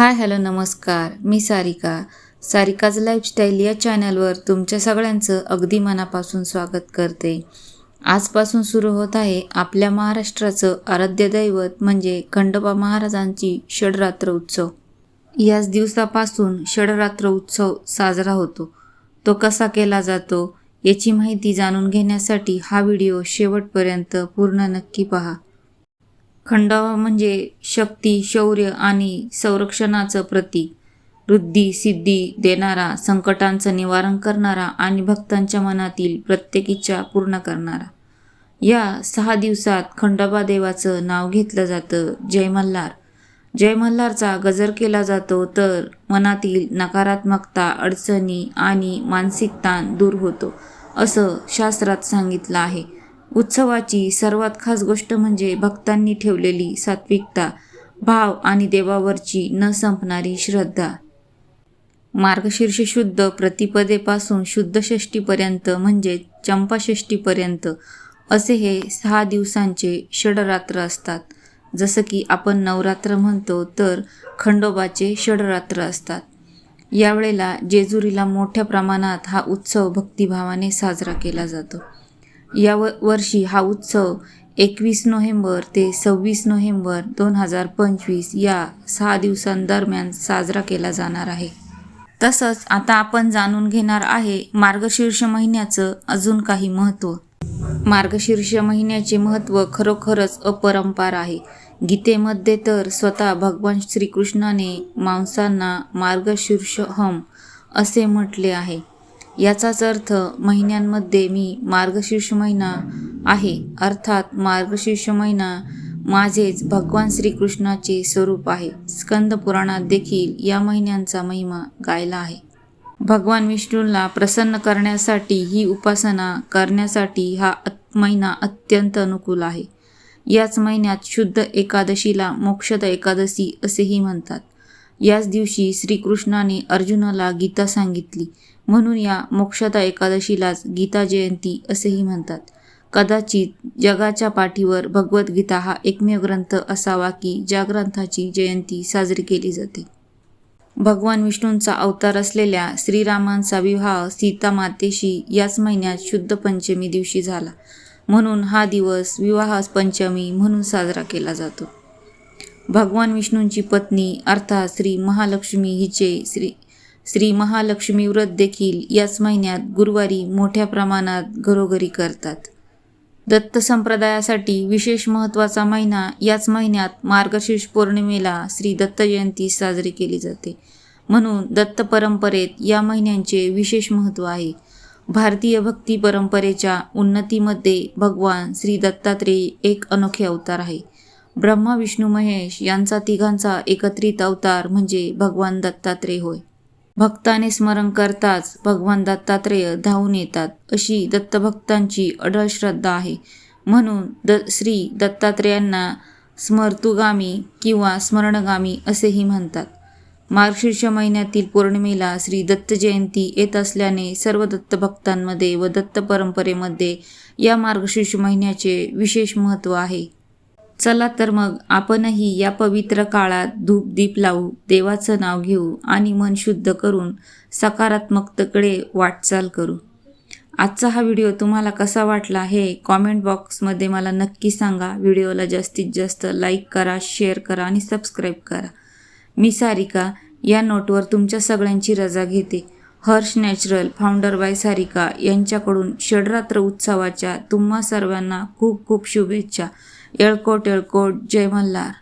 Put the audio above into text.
Hi hello नमस्कार. मी Sarika. Sarika's lifestyle या चॅनलवर तुमच्या सगळ्यांचं अगदी मनापासून स्वागत करते. आजपासून सुरू होत आहे आपल्या महाराष्ट्राचं आराध्य दैवत म्हणजे खंडोबा महाराजांची षडरात्र उत्सव. याच दिवसापासून षडरात्र उत्सव साजरा होतो. तो कसा केला जातो याची माहिती जाणून घेण्यासाठी हा व्हिडिओ शेवटपर्यंत पूर्ण नक्की पहा. खंडोबा म्हणजे शक्ती शौर्य आणि संरक्षणाचं प्रतीक. वृद्धी सिद्धी देणारा संकटांचं निवारण करणारा आणि भक्तांच्या मनातील प्रत्येक इच्छा पूर्ण करणारा. या सहा दिवसात खंडोबा देवाचं नाव घेतलं जातं जय मल्हार. जय मल्हारचा गजर केला जातो तर मनातील नकारात्मकता अडचणी आणि मानसिक ताण दूर होतो असं शास्त्रात सांगितलं आहे. उत्सवाची सर्वात खास गोष्ट म्हणजे भक्तांनी ठेवलेली सात्विकता भाव आणि देवावरची न संपणारी श्रद्धा. मार्गशीर्ष शुद्ध प्रतिपदेपासून शुद्ध षष्टीपर्यंत म्हणजे चंपाषष्टीपर्यंत असे हे सहा दिवसांचे षडरात्र असतात. जसं की आपण नवरात्र म्हणतो तर खंडोबाचे षडरात्र असतात. यावेळेला जेजुरीला मोठ्या प्रमाणात हा उत्सव भक्तिभावाने साजरा केला जातो. या व वर्षी हा उत्सव एकवीस नोव्हेंबर ते सव्वीस नोव्हेंबर दोन हजार पंचवीस या सहा दिवसांदरम्यान साजरा केला जाणार आहे. तसंच आता आपण जाणून घेणार आहे मार्गशीर्ष महिन्याचं अजून काही महत्त्व. मार्गशीर्ष महिन्याचे महत्त्व खरोखरच अपरंपार आहे. गीतेमध्ये तर स्वतः भगवान श्रीकृष्णाने मांसांना मार्गशीर्ष हम असे म्हटले आहे. याचाच अर्थ महिन्यांमध्ये मी मार्गशीर्ष महिना आहे. अर्थात मार्गशीर्ष महिना माझेच भगवान श्रीकृष्णाचे स्वरूप आहे. स्कंद पुराणात देखील या महिन्यांचा महिमा गायला आहे. भगवान विष्णूला प्रसन्न करण्यासाठी ही उपासना करण्यासाठी हा महिना अत्यंत अनुकूल आहे. याच महिन्यात शुद्ध एकादशीला मोक्षद एकादशी असेही म्हणतात. याच दिवशी श्रीकृष्णाने अर्जुनाला गीता सांगितली. म्हणून या मोक्षदा एकादशीलाच गीता जयंती असेही म्हणतात. कदाचित जगाच्या पाठीवर भगवद्गीता हा एकमेव ग्रंथ असावा की ज्या ग्रंथाची जयंती साजरी केली जाते. भगवान विष्णूंचा अवतार असलेल्या श्रीरामांचा विवाह सीता मातेशी याच महिन्यात शुद्ध पंचमी दिवशी झाला. म्हणून हा दिवस विवाह पंचमी म्हणून साजरा केला जातो. भगवान विष्णूंची पत्नी अर्थात श्री महालक्ष्मी हिचे श्री श्री महालक्ष्मी व्रत देखील याच महिन्यात गुरुवारी मोठ्या प्रमाणात घरोघरी करतात. दत्त संप्रदायासाठी विशेष महत्त्वाचा महिना याच महिन्यात मार्गशीर्ष पौर्णिमेला श्री दत्त जयंती साजरी केली जाते. म्हणून दत्त परंपरेत या महिन्यांचे विशेष महत्त्व आहे. भारतीय भक्ती परंपरेच्या उन्नतीमध्ये भगवान श्री दत्तात्रेय एक अनोखे अवतार आहे. ब्रह्मा विष्णू महेश यांचा तिघांचा एकत्रित अवतार म्हणजे भगवान दत्तात्रेय होय. भक्ताने स्मरण करताच भगवान दत्तात्रेय धावून येतात अशी दत्तभक्तांची अढळ श्रद्धा आहे. म्हणून द श्री दत्तात्रेयांना स्मर्तुगामी किंवा स्मरणगामी असेही म्हणतात. मार्गशीर्ष महिन्यातील पौर्णिमेला श्री दत्त जयंती येत असल्याने सर्व दत्तभक्तांमध्ये व दत्त परंपरेमध्ये या मार्गशीर्ष महिन्याचे विशेष महत्त्व आहे. चला तर मग आपणही या पवित्र काळात धूप दीप लावू देवाचं नाव घेऊ आणि मन शुद्ध करून सकारात्मकतेकडे वाटचाल करू. आजचा हा व्हिडिओ तुम्हाला कसा वाटला हे कॉमेंट बॉक्समध्ये मला नक्की सांगा. व्हिडिओला जास्तीत जास्त लाईक करा शेअर करा आणि सबस्क्राईब करा. मी सारिका या नोटवर तुमच्या सगळ्यांची रजा घेते. Harsh natural founder by Sarika यांच्याकडून षडरात्र उत्सवाच्या तुम्हा सर्वांना खूप खूप शुभेच्छा. येळकोट येळकोट जय मल्हार.